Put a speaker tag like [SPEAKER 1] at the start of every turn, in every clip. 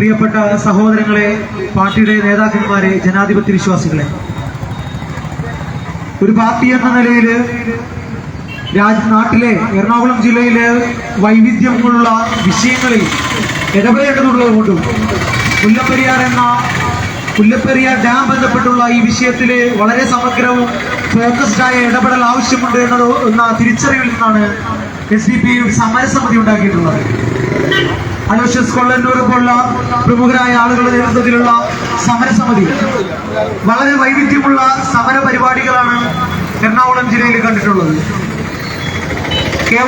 [SPEAKER 1] പ്രിയപ്പെട്ട സഹോദരങ്ങളെ പാർട്ടിയുടെ നേതാക്കന്മാരെ ജനാധിപത്യ വിശ്വാസികളെ. ഒരു പാർട്ടി എന്ന നിലയിൽ രാജ നാട്ടിലെ എറണാകുളം ജില്ലയിലെ വൈവിധ്യങ്ങളുള്ള വിഷയങ്ങളിൽ ഇടപെടേണ്ടതുള്ളത് കൊണ്ടും മുല്ലപ്പെരിയാർ എന്ന മുല്ലപ്പെരിയാർ ഡാം ബന്ധപ്പെട്ടുള്ള ഈ വിഷയത്തിൽ വളരെ സമഗ്രവും ഫോക്കസ്ഡായ ഇടപെടൽ ആവശ്യമുണ്ട് എന്നത് എന്ന തിരിച്ചറിവിൽ നിന്നാണ് എസ് ഡി പി സമരസമിതി ഉണ്ടാക്കിയിട്ടുള്ളത്. അലോഷ്യസ് കൊള്ളന്നൂർ പോലുള്ള പ്രമുഖരായ ആളുകളുടെ നേതൃത്വത്തിലുള്ള സമരസമിതി. വളരെ വൈവിധ്യമുള്ള സമര പരിപാടികളാണ് എറണാകുളം ജില്ലയിൽ കണ്ടിട്ടുള്ളത്.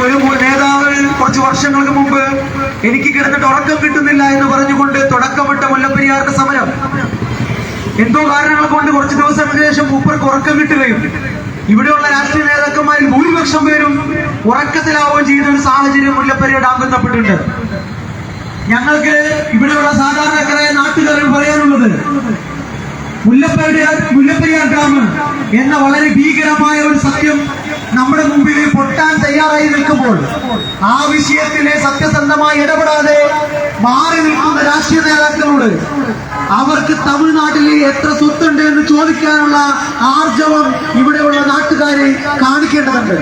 [SPEAKER 1] ഒരു നേതാവ് കുറച്ച് വർഷങ്ങൾക്ക് മുമ്പ് എനിക്ക് കിടന്നിട്ട് ഉറക്കം കിട്ടുന്നില്ല എന്ന് പറഞ്ഞുകൊണ്ട് തുടക്കമിട്ട മുല്ലപ്പെരിയാറിന്റെ സമരം. എന്തോ കാരണങ്ങൾ കൊണ്ട് കുറച്ച് ദിവസങ്ങൾക്ക് ശേഷം മൂപ്പർക്ക് ഉറക്കം കിട്ടുകയും ഇവിടെയുള്ള രാഷ്ട്രീയ നേതാക്കന്മാരിൽ ഭൂരിപക്ഷം പേരും ഉറക്കത്തിലാവുകയും ചെയ്യുന്ന ഒരു സാഹചര്യം മുല്ലപ്പെരിയാർ ഡാം ബന്ധപ്പെട്ടിട്ടുണ്ട് ഞങ്ങൾക്ക് ഇവിടെയുള്ള സാധാരണക്കാരായ നാട്ടുകാരും പറയാനുള്ളത് മുല്ലപ്പെരിയാർ മുല്ലപ്പെരിയാർ ഡാം എന്ന വളരെ ഭീകരമായ ഒരു സത്യം നമ്മുടെ മുമ്പിൽ പൊട്ടാൻ തയ്യാറായി നിൽക്കുമ്പോൾ ആ വിഷയത്തിലെ സത്യസന്ധമായി ഇടപെടാതെ മാറി നിൽക്കുന്ന രാഷ്ട്രീയ നേതാക്കളോട് അവർക്ക് തമിഴ്നാട്ടിൽ എത്ര സ്വത്തുണ്ട് എന്ന് ചോദിക്കാനുള്ള ആർജവം ഇവിടെയുള്ള നാട്ടുകാരെ കാണിക്കേണ്ടതുണ്ട്.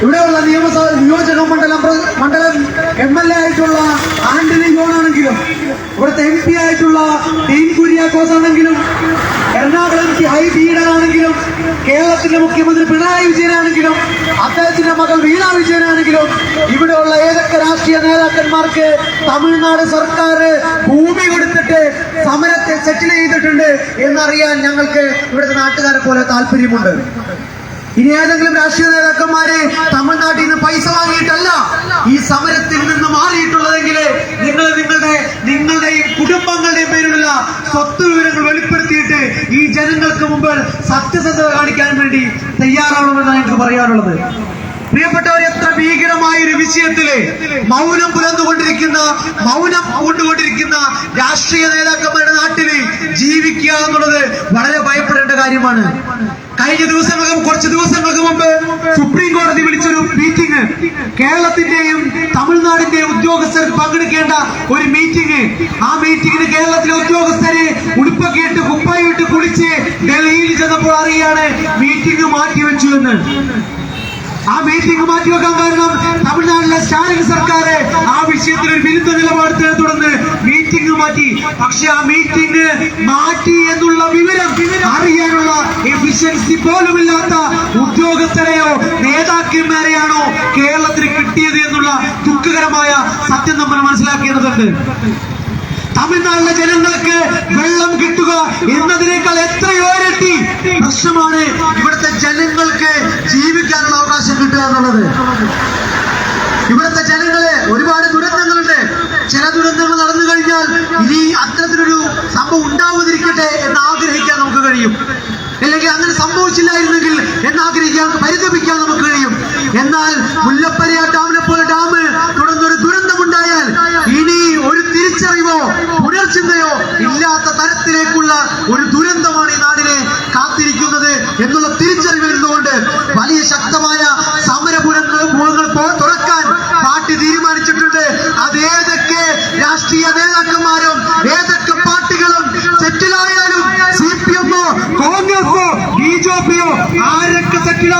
[SPEAKER 1] ഇവിടെയുള്ള നിയമസഭ നിയോജക മണ്ഡലം മണ്ഡലം എം എൽ എ ആയിട്ടുള്ള ആന്റണി ജോൺ ആണെങ്കിലും ഇവിടുത്തെ എം പി ആയിട്ടുള്ള ഡീൻ കുര്യാക്കോസ് ആണെങ്കിലും എറണാകുളം ഹൈ ആണെങ്കിലും കേരളത്തിന്റെ മുഖ്യമന്ത്രി പിണറായി വിജയനാണെങ്കിലും അദ്ദേഹത്തിന്റെ മകൾ വീണ വിജയനാണെങ്കിലും ഇവിടെയുള്ള ഏതൊക്കെ രാഷ്ട്രീയ നേതാക്കന്മാർക്ക് തമിഴ്നാട് സർക്കാർ ഭൂമി കൊടുത്തിട്ട് സമരത്തെ സെറ്റിൽ ചെയ്തിട്ടുണ്ട് എന്നറിയാൻ ഞങ്ങൾക്ക് ഇവിടുത്തെ നാട്ടുകാരെ പോലെ താല്പര്യമുണ്ട്. ഇനി ഏതെങ്കിലും രാഷ്ട്രീയ നേതാക്കന്മാരെ തമിഴ്നാട്ടിൽ നിന്ന് പൈസ വാങ്ങിയിട്ടല്ല ഈ സമരത്തിൽ നിന്ന് മാറിയിട്ടുള്ളതെങ്കിൽ നിങ്ങൾ നിങ്ങളുടെ നിങ്ങളുടെയും കുടുംബങ്ങളുടെയും പേരിലുള്ള സ്വത്ത് വിവരങ്ങൾ വെളിപ്പെടുത്തിയിട്ട് ഈ ജനങ്ങൾക്ക് മുമ്പ് സത്യസന്ധത കാണിക്കാൻ വേണ്ടി തയ്യാറാവണമെന്നാണ് എനിക്ക് പറയാനുള്ളത്. പ്രിയപ്പെട്ടവർ എത്ര ഭീകരമായ ഒരു വിഷയത്തിൽ മൗനം പുലർന്നുകൊണ്ടിരിക്കുന്ന മൗനം കൊണ്ടുകൊണ്ടിരിക്കുന്ന രാഷ്ട്രീയ നേതാക്കന്മാരുടെ നാട്ടിൽ ജീവിക്കുക എന്നുള്ളത് വളരെ ഭയപ്പെടേണ്ട കാര്യമാണ്. കഴിഞ്ഞ ദിവസങ്ങൾക്ക് കുറച്ച് ദിവസങ്ങൾക്ക് മുമ്പ് സുപ്രീം കോടതി വിളിച്ചൊരു മീറ്റിംഗ് കേരളത്തിന്റെയും തമിഴ്നാടിന്റെയും ഉദ്യോഗസ്ഥർ പങ്കെടുക്കേണ്ട ഒരു മീറ്റിംഗ് ആ മീറ്റിംഗിന് കേരളത്തിലെ ഉദ്യോഗസ്ഥരെ ഉടുപ്പൊക്കെ ഇട്ട് കുപ്പായി ഇട്ട് കുളിച്ച് ഡൽഹിയിൽ ചെന്നപ്പോൾ അറിയാണ് മീറ്റിംഗ് മാറ്റിവെച്ചു എന്ന്. ആ മീറ്റിംഗ് മാറ്റിവെക്കാൻ കാരണം തമിഴ്നാട്ടിലെ സ്റ്റാലിൻ സർക്കാർ ആ വിഷയത്തിൽ ഒരു വിരുദ്ധ നിലപാടത്തിനെ തുടർന്ന് മീറ്റിംഗ് മാറ്റി. പക്ഷെ ആ മീറ്റിംഗ് മാറ്റി അറിയാനുള്ള എഫിഷ്യൻസി പോലുമില്ലാത്ത ഉദ്യോഗസ്ഥരെയോ നേതാക്കന്മാരെയാണോ കേരളത്തിന് കിട്ടിയത് എന്നുള്ള ദുഃഖകരമായ സത്യം നമ്മൾ മനസ്സിലാക്കേണ്ടതുണ്ട്. തമിഴ്നാട്ടിലെ ജനങ്ങൾക്ക് വെള്ളം കിട്ടുക എന്നതിനേക്കാൾ എത്രയോ ഇരട്ടി പ്രശ്നമാണ് ഇവിടുത്തെ ജനങ്ങൾക്ക് ജീവിക്കാനുള്ള അവകാശം കിട്ടുക എന്നുള്ളത്. ഇവിടുത്തെ ജനങ്ങളെ ഒരുപാട് ദുരന്തങ്ങളുണ്ട്. ചില ദുരന്തങ്ങൾ നടന്നു കഴിഞ്ഞാൽ ഇനി അത്തരത്തിലൊരു സംഭവം ഉണ്ടാവാതിരിക്കട്ടെ എന്ന് ആഗ്രഹിക്കാൻ നമുക്ക് കഴിയും അല്ലെങ്കിൽ അങ്ങനെ സംഭവിച്ചില്ലായിരുന്നെങ്കിൽ എന്ന് ആഗ്രഹിക്കാൻ പരിതപിക്കാൻ നമുക്ക് കഴിയും. എന്നാൽ മുല്ലപ്പെരിയാർ ഡാമിനെ പോലെ ഡാം തുടർന്നൊരു ദുരന്തമുണ്ടായാൽ ഇനി ഒരു തിരിച്ചറിവോ പുനർചിന്തയോ ഇല്ലാത്ത തരത്തിലേക്കുള്ള ഒരു ദുരന്തമാണ് ഈ നാടിനെ കാത്തിരിക്കുന്നത് എന്നുള്ള തിരിച്ചറിവ് വരുന്നതുകൊണ്ട് വലിയ ശക്തമായ സമരപുരങ്ങൾ മുഖങ്ങൾ തുറക്കാൻ പാർട്ടി തീരുമാനിച്ചിട്ടുണ്ട്. അതേതൊക്കെ രാഷ്ട്രീയ നേതാക്കന്മാരും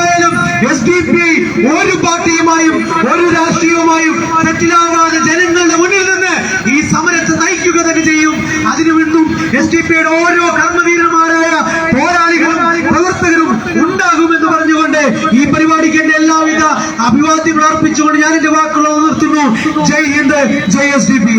[SPEAKER 1] സെറ്റിലായാലും എസ് ഡി പി ഐ ഒരു പാർട്ടിയുമായും ഒരു രാഷ്ട്രീയവുമായും തെറ്റിലാവാതെ ജനങ്ങളുടെ മുന്നിൽ നിന്ന് ഈ സമരത്തെ നയിക്കുക തന്നെ ചെയ്യും. അതിനു വേണ്ടും എസ് ഡി പിയുടെ ഓരോ കർമ്മവീരന്മാരായ പോരാളികളും പ്രവർത്തകരും ഉണ്ടാകുമെന്ന് പറഞ്ഞുകൊണ്ട് ഈ പരിപാടിക്ക് എന്റെ എല്ലാവിധ അഭിവാദ്യം അർപ്പിച്ചുകൊണ്ട് ഞാൻ എന്റെ വാക്കുകൾ നിർത്തുന്നു. Jai Hind Jai S D P